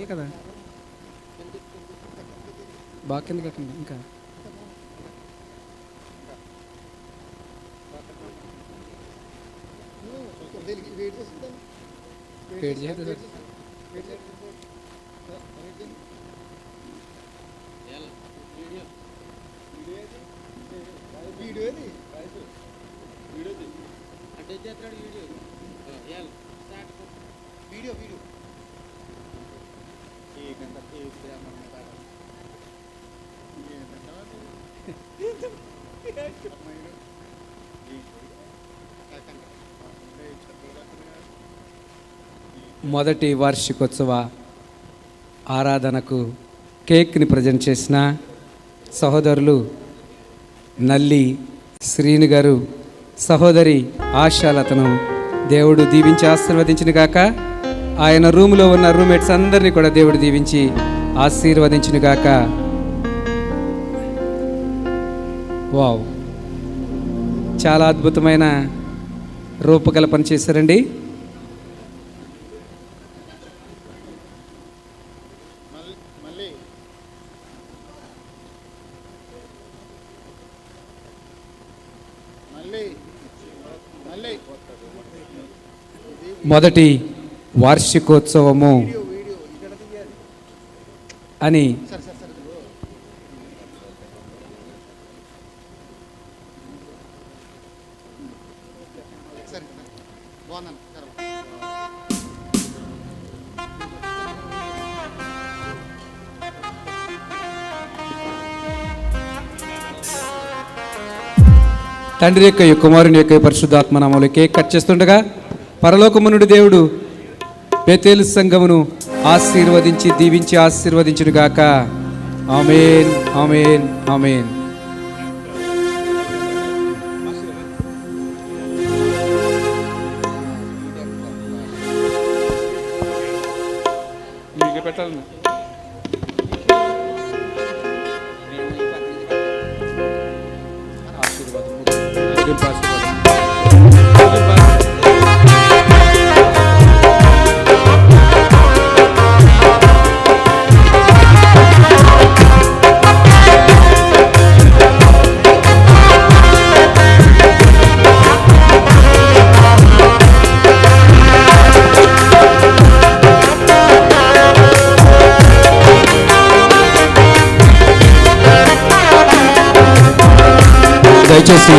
ఎక్కాలి కదా? బాగా కిందకి ఎక్కండి ఇంకా. వెయిట్ చేస్తే సరే. Video video. మొదటి వార్షికోత్సవ ఆరాధనకు కేక్ని ప్రజెంట్ చేసిన సహోదరులు నల్లి శ్రీని గారు సహోదరి ఆశాలతను దేవుడు దీవించి ఆశీర్వదించిన గాక. ఆయన రూములో ఉన్న రూమ్మేట్స్ అందరినీ కూడా దేవుడు దీవించి ఆశీర్వదించిన గాక వావ్. చాలా అద్భుతమైన రూపకల్పన చేశారండి. మొదటి వార్షికోత్సవము అని తండ్రి యొక్క కుమారుని యొక్క పరిశుద్ధాత్మ నామములు కేక్ కట్ చేస్తుండగా పరలోకమునుడి దేవుడు బెతేలు సంఘమును ఆశీర్వదించి దీవించి ఆశీర్వదించును గాక ఆమెన్ ఆమెన్ ఆమెన్. పెట్టాలి దయచేసి